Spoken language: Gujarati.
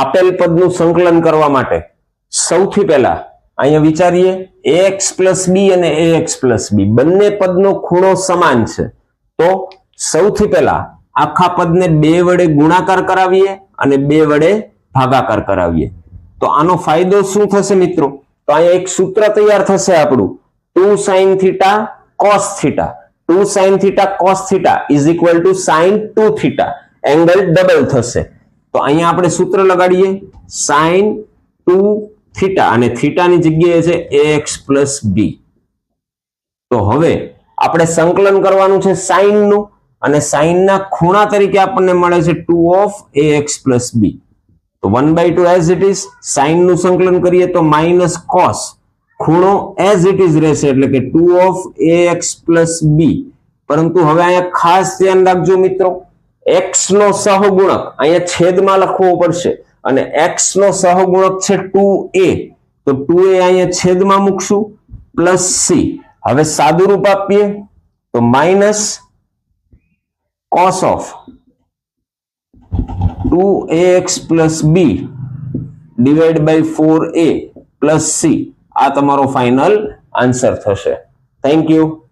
આપેલ પદનું સંકલન કરવા માટે સૌથી પહેલા અહીંયા વિચારીએ એક્સ પ્લસ બી અને એક્સ પ્લસ બી બંને પદનો ખૂણો સમાન છે. તો સૌથી પહેલા આખા પદને બે વડે ગુણાકાર કરાવીએ અને બે વડે ભાગાકાર કરાવીએ. તો આનો ફાયદો શું થશે મિત્રો? તો અહીંયા એક સૂત્ર તૈયાર થશે આપણું. Two sine theta cos theta two sine theta cos theta is equal to sine two theta angle double થશે. તો અહીંયા આપણે સૂત્ર લગાડીએ. સાઇન ટુ થીટા અને થીટાની જગ્યાએ છે એક્સ પ્લસ બી તો હવે આપણે સંકલન કરવાનું છે સાઈનનું અને સાઈનના ખૂણા તરીકે આપણને મળે છે two of A X B તો one by two as it is સાઇનનું સંકલન કરીએ તો માઇનસ કોસ ખૂણો એઝ ઇટ ઇઝ રહેશે એટલે કે two of A X B પરંતુ હવે અહીંયા ખાસ ધ્યાન રાખજો મિત્રો. એક્સ નો સહગુણક, અહીંયા છેદમાં લખવો પડશે. અને એક્સ નો સહગુણક છે ટુ એ. તો ટુ એ અહીંયા છેદમાં મૂકશું, પ્લસ સી. હવે સાદું રૂપ આપીએ, તો minus cos of two A X plus B divide by four A plus C. આ તમારો ફાઇનલ આન્સર થશે. Thank you.